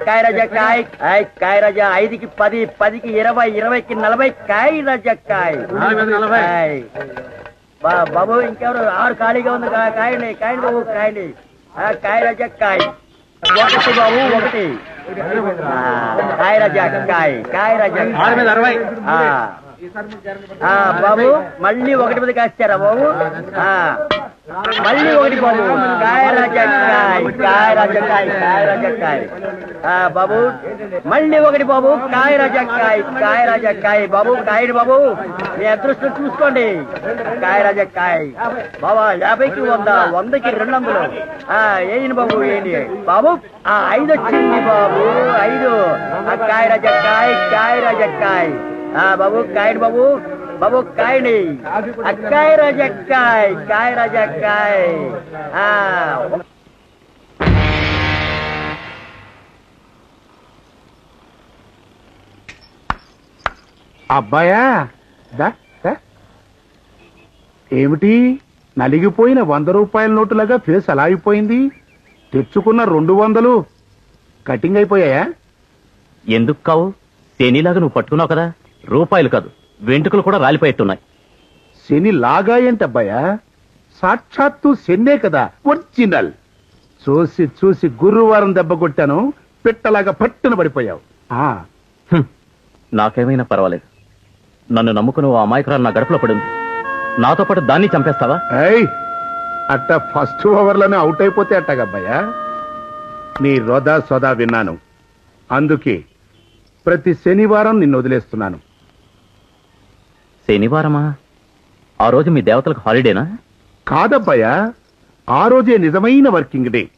కాయ రాజా కాయ్ ఆయ్, కాయ రాజా ఐదుకి పది పదికి ఇరవై ఇరవైకి నలభై కాయ రాజా కాయ్. బాబు ఇంకెవరు? ఆరు ఖాళీగా ఉంది కాయండి కాయండి బాబు కాయండి ఆ, కాయ రాజా కాయ్. ఒకటి బాబు ఒకటి. కాయ రాజా కాయ్ కాయ రాజా బాబు మళ్ళీ ఒకటి మీద కాస్తారా బాబు? మళ్ళీ ఒకటి బాబు. కాయ రాజక్కాయ్ కాయ రాజక్కాయ్ కాయ బాబు. మళ్ళీ ఒకటి బాబు. కాయ రాజక్కాయ్ కాయ రాజక్కాయ్ బాబు కాయడు బాబు. మీ అదృష్టం చూసుకోండి. కాయ రాజక్కాయ్ బాబా యాభైకి వంద వందకి రెండు వందలు. ఆ ఏంటి బాబు ఏంటి బాబు ఆ ఐదు వచ్చింది బాబు. ఐదు. కాయ రాజక్కాయ్ కాయ రాజక్కాయ్ ఆ బాబు కాయడు బాబు. బాబు కాయని అక్కాయ రాజక్కాయ్ కాయ రాజక్కాయ్ అబ్బాయా దా, దా. ఏమిటి? నలిగిపోయిన వంద రూపాయల నోటులాగా ఫేస్ అలా అయిపోయింది? తెచ్చుకున్న రెండు వందలు కటింగ్ అయిపోయాయా? ఎందుకు కావు? తేనీలాగా నువ్వు పట్టుకున్నావు కదా. రూపాయలు కాదు. వెంట్రుకలు కూడా రాలిపోయేట్టున్నాయి. శని లాగా ఏంటబ్బాయా సాక్షాత్తు శనే కదా ఒరిజినల్. చూసి చూసి గురువారం దెబ్బ కొట్టాను పిట్టలాగా పట్టున పడిపోయావు. ఆ. హ్మ్. నాకేమైనా పర్వాలేదు. నన్ను నమ్ముకుని ఓ అమాయకురాలు నా గడపలో పడింది. నాతో పాటు దాన్ని చంపేస్తావా? ఏయ్! అట్ట ఫస్ట్ ఓవర్లోనే అవుట్ అయిపోతే అట్టగబ్బాయా నీ రొదా సొదా విన్నాను. అందుకే ప్రతి శనివారం నిన్ను వదిలేస్తున్నాను. శనివారమా? ఆ రోజు మీ దేవతలకు హాలిడేనా? కాదబ్బాయా ఆ రోజే నిజమైన వర్కింగ్ డే.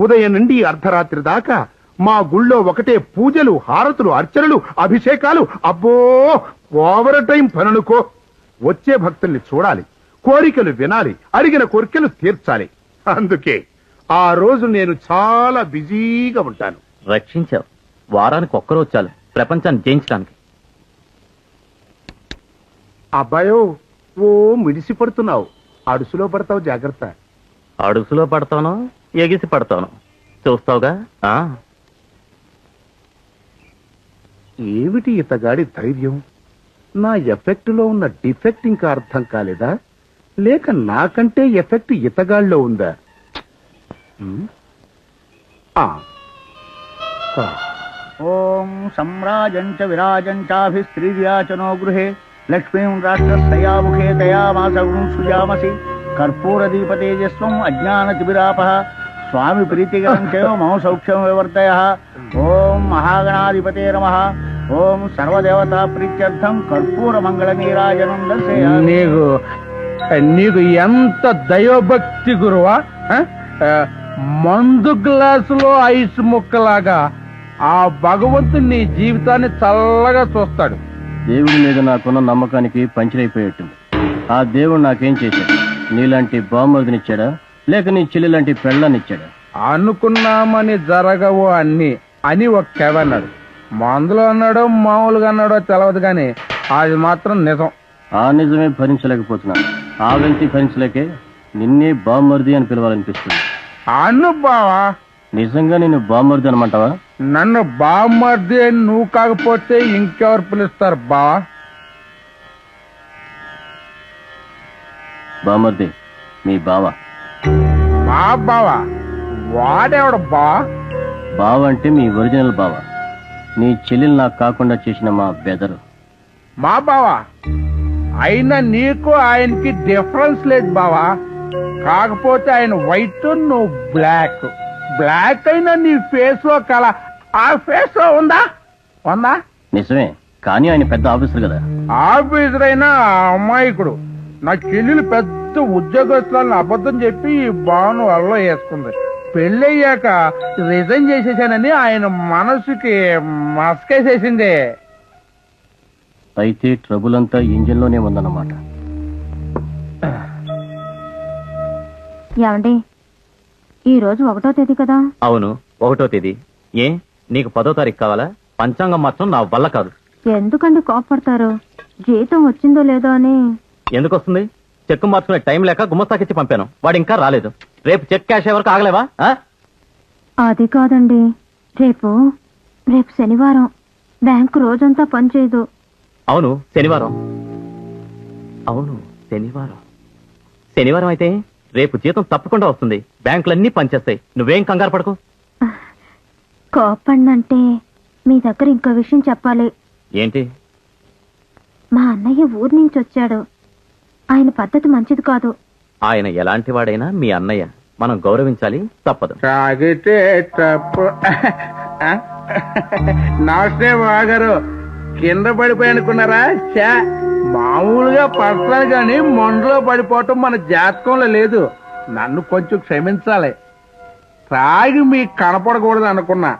ఉదయం నుండి అర్ధరాత్రి దాకా మా గుళ్ళో ఒకటే పూజలు హారతులు అర్చనలు అభిషేకాలు. అబ్బో ఓవర్ టైం పనులుకో. వచ్చే భక్తుల్ని చూడాలి కోరికలు వినాలి అడిగిన కోరికలు తీర్చాలి. అందుకే ఆ రోజు నేను చాలా బిజీగా ఉంటాను. రక్షించావు. వారానికి ఒక్కరోజు చాలు ప్రపంచాన్ని జయించడానికి. అబ్బాయో ఓ మిడిసి పడుతున్నావు. అడుసులో పడతావు జాగ్రత్త. అడుగులో పడతాను ఎగిసి పడతాను. చూస్తావుగా? ఆ? ఏమిటి ఇతగాడి ధైర్యం? నా ఎఫెక్ట్లో ఉన్న డిఫెక్ట్ ఇంకా అర్థం కాలేదా? లేక నాకంటే ఎఫెక్ట్ ఇతగాళ్ళలో ఉందా. ఓం సమ్రాజం చ విరాజం చాభిస్త్రీవ్యాచనో గృహే. లక్ష్మీం రాష్ట్రస్థయాముఖే దయామాసగుణం సుజామసి కర్పూర దీపతేజస్వం అజ్ఞాన తిబిరాప స్వామి ప్రీతికరం చైవ మమ సౌఖ్యం వివర్తయ ఓం మహాగణాధిపతే నమ. ఓం సర్వదేవతా ప్రీత్యర్థం కర్పూర మంగళ నీరాజనం నీకు నీకు ఎంత దైవభక్తి గురువా? మందు గ్లాసులో ఐస్ ముక్కలాగా ఆ భగవంతుడు నీ జీవితాన్ని చల్లగా చూస్తాడు. దేవుడి మీద నాకున్న నమ్మకానికి పంచరైపోయేట్టుంది. ఆ దేవుడు నాకేం చేశాడు? నీలాంటి బామ్మర్దినిచ్చాడా లేక నీ చెల్లి లాంటి పెళ్ళాన్నిచ్చాడా అనుకున్నామని జరగవు అన్ని అని ఒక కవ అన్నాడు. మందులో అన్నాడో మామూలుగా అన్నాడో తెలవదు కానీ అది మాత్రం నిజం. ఆ నిజమే భరించలేకపోతున్నాను. ఆ వ్యక్తి భరించలేకే నిన్నే బామ్మర్ది అని పిలవాలనిపిస్తుంది. అను బావా నిజంగా నేను బామ్మర్ది అనమంటావా? నన్ను బామ్మర్ది అని నువ్వు కాకపోతే ఇంకెవరు పిలుస్తారు బావా బామ్మర్ది మీ బావ. మా బావా? వాడేవాడు బావా బావ అంటే మీ ఒరిజినల్ బావ. నీ చెల్లెలు నాకు కాకుండా చేసిన మా బెదరు. మా బావా? అయినా నీకు ఆయనకి డిఫరెన్స్ లేదు బావా. కాకపోతే ఆయన వైట్ నువ్వు బ్లాక్. బ్లాక్ అయినా నీ ఫేస్లో కల ఆ ఫేస్లో ఉందా? ఉందా? నిజమే కానీ ఆయన పెద్ద ఆఫీసర్ కదా. ఆఫీసర్ అయినా ఆ అమాయకుడు. నా చెల్లెలు పెద్ద ఉద్యోగస్తులను అబద్ధం చెప్పి ఈ బాను వల్ల వేసుకుంది పెళ్ళయ్యాక రిజైన్ చేసేసానని ఆయన మనసుకి మస్కేసేసింది. అయితే ట్రబుల్ అంతా ఇంజిన్లోనే ఉందన్నమాట. ఏమండి? ఈ రోజు ఒకటో తేదీ కదా? అవును ఒకటో తేదీ. ఏ? నీకు పదో తారీఖు కావాలా? పంచాంగం మాత్రం నా వల్ల కాదు. ఎందుకండి కోపడతారు? జీతం వచ్చిందో లేదో అని. ఎందుకు వస్తుంది చెక్ మార్చుకునే టైం లేక గుమస్తాకిచ్చి పంపాను. వాడు ఇంకా రాలేదు. రేపు చెక్ క్యాష్ వరకు ఆగలేవా? అది కాదండి. రేపు రేపు శనివారం. బ్యాంకు రోజంతా పనిచేయదు అవును శనివారం. అవును శనివారం. శనివారం అయితే రేపు జీతం తప్పకుండా వస్తుంది. బ్యాంకులన్నీ పనిచేస్తాయి. నువ్వేం కంగారు పడకు. కోపండంటే మీ దగ్గర ఇంకో విషయం చెప్పాలి. ఏంటి? మా అన్నయ్య ఊరి నుంచి వచ్చాడు. ఆయన పద్ధతి మంచిది కాదు. ఆయన ఎలాంటి వాడైనా మీ అన్నయ్య. మనం గౌరవించాలి తప్పదు. తాగితే తప్పు. నమస్తే బాగారు కింద పడిపోయి అనుకున్నారా? మామూలుగా పడతాను కానీ మొండలో పడిపోవటం మన జాతకంలో లేదు. నన్ను కొంచెం క్షమించాలి. తాగి మీకు కనపడకూడదు అనుకున్నా.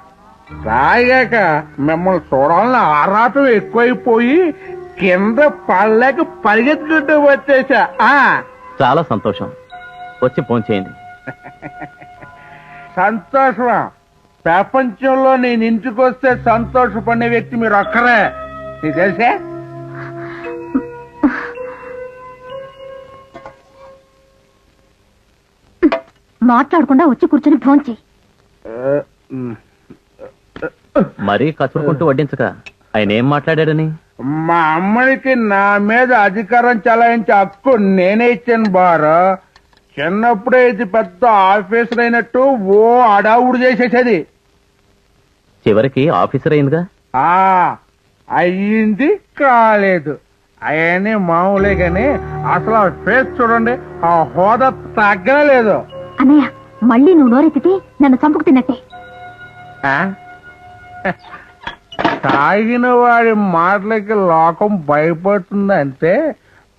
తాగాక మిమ్మల్ని చూడాలని ఆరాటం ఎక్కువైపోయి కింద పడలేక పరిగెత్తుకుంటూ వచ్చేసా. చాలా సంతోషం. వచ్చి ఫోన్ చేయండి. సంతోషమా? ప్రపంచంలో నేను ఇంటికి వస్తే సంతోషపడే వ్యక్తి మీరు ఒక్కరే. నీకు తెలుసే? మాట్లాడకుండా వచ్చి కూర్చొని ఫోన్ చేయి. మరీ కసురుకుంటూ వడ్డించక ఆయన ఏం మాట్లాడాడని? మా అమ్మడికి నా మీద అధికారం చలాయించే హక్కు నేనే ఇచ్చాను బారు. చిన్నప్పుడే ఇది పెద్ద ఆఫీసర్ అయినట్టు ఓ అడావుడు చేసేసేది. చివరికి ఆఫీసర్ అయిందిగా? ఆ అయ్యింది కాలేదు. అవన్నీ మామూలే గాని అసలు ఆ ఫేస్ చూడండి ఆ హోదా తగ్గలేదు అన్నయ్య మళ్ళీ నువ్వు నోరెత్తితే నన్ను చంపుకు తిన్నట్టే ఆ? తాగిన వాడి మాటలకి లోకం భయపడుతుందంటే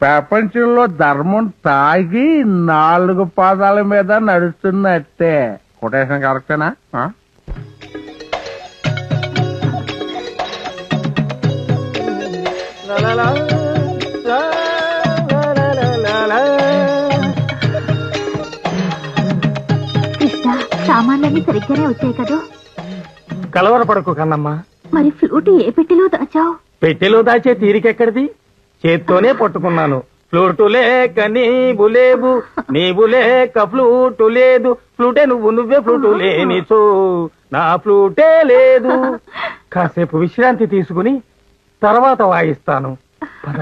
ప్రపంచంలో ధర్మం తాగి నాలుగు పాదాల మీద నడుస్తున్నట్టే కొటేషన్ కరెక్టేనా ఆ? సామాన్లన్నీ సరిగ్గానే వచ్చాయి కదా? కలవరపడకు కన్నమ్మా. మరి ఫ్లూట్ ఏ పెట్టెలో దాచావు? పెట్టెలో దాచే తీరికెక్కడిది? చేత్తోనే పట్టుకున్నాను. ఫ్లూటు లేక నీవు లేవు నీవు లేక ఫ్లూటు లేదు. ఫ్లూటే నువ్వు నువ్వే ఫ్లూటు లేనిచో. నా ఫ్లూటే లేదు. కాసేపు విశ్రాంతి తీసుకుని తర్వాత వాయిస్తాను. పద.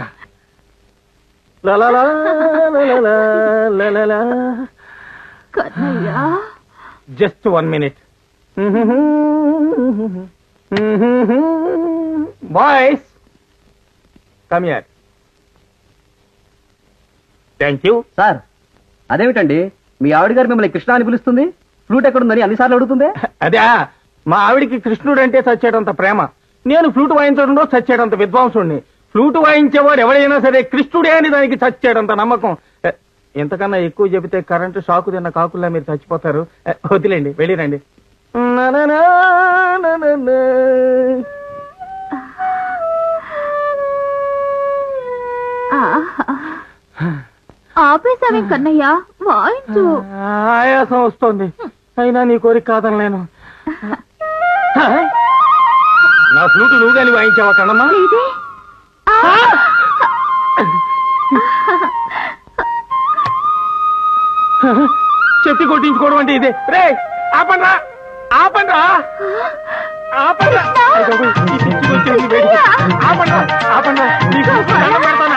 లలలా, లలలా, లలలా. Kannayya. Just one minute boys come here thank you sir అదేమిటండి? మీ ఆవిడ గారు మిమ్మల్ని కృష్ణ అని పిలుస్తుంది? ఫ్లూట్ ఎక్కడుందని అన్నిసార్లు అడుగుతుంది? అదే మా ఆవిడికి కృష్ణుడు అంటే చచ్చేటంత ప్రేమ. నేను ఫ్లూట్ వాయించడంలో చచ్చేటంత విద్వాంసుడిని ఫ్లూట్ వాయించేవాడు ఎవడైనా సరే కృష్ణుడే అని దానికి చచ్చేటంత నమ్మకం. ఎ, ఎంతకన్నా ఎక్కువ చెబితే కరెంటు షాకు తిన్న కాకుల్లా మీరు చచ్చిపోతారు. వదిలేండి వెళ్ళిరండి. కన్నయ్య? వాయించు ఆయాసం వస్తోంది. అయినా నీ కోరిక కాదనలేను నా ఫ్లూట్ నువ్వు కానీ వాయించావా కన్నమ్మా? చెప్పి కొట్టించుకోవడం అంటే ఇదే. రే ఆపండ్రా ఆపండ్రా ఆపండ్రా. ఆపండ్రా ఆపండ్రా. నీకు దండం పెడతాను,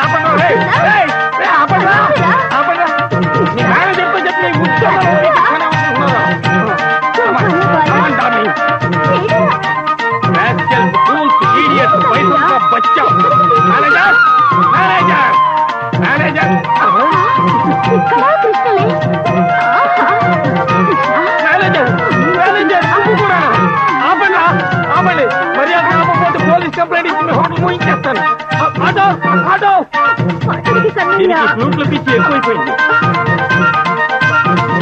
కంప్లైంట్ ఇచ్చి మీ హోటల్ మూయించేస్తాను ఆ- ఆటో ఆటో దీనికి ఫ్లూట్ల పిచ్చి ఎక్కువైపోయింది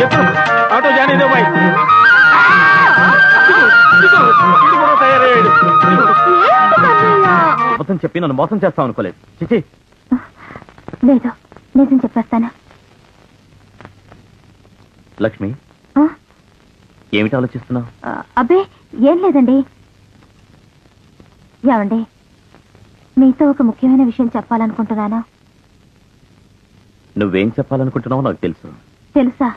చెప్పు ఆటో జానేదో బాయ్ ఇది కూడా తయారయ్యాడు ఇదిగో. అబద్ధం చెప్పి నన్ను మోసం చేస్తాం అనుకోలేదు. చిచి. లేదు నిజం చెప్పేస్తాను. లక్ష్మి? ఏమిటి ఆలోచిస్తున్నావు? అబ్బే ఏం లేదండి. ఏమండి? మీతో ఒక ముఖ్యమైన విషయం చెప్పాలనుకుంటున్నాను? నువ్వేం చెప్పాలనుకుంటున్నావో నాకు తెలుసు. తెలుసా?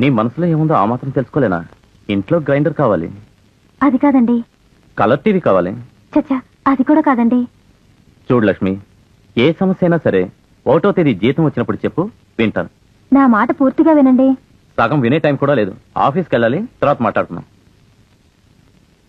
నీ మనసులో ఏముందో ఆ మాత్రం తెలుసుకోలేనా? ఇంట్లో గ్రైండర్ కావాలి. అది కాదండి. కలర్ టీవీ కావాలి. చచ్చా అది కూడా కాదండి. చూడు లక్ష్మి ఏ సమస్య అయినా సరే ఒకటో తేదీ జీతం వచ్చినప్పుడు చెప్పు వింటాను. నా మాట పూర్తిగా వినండి. సగం వినే టైం కూడా లేదు. ఆఫీస్కి వెళ్ళాలి తర్వాత మాట్లాడుకుందాం.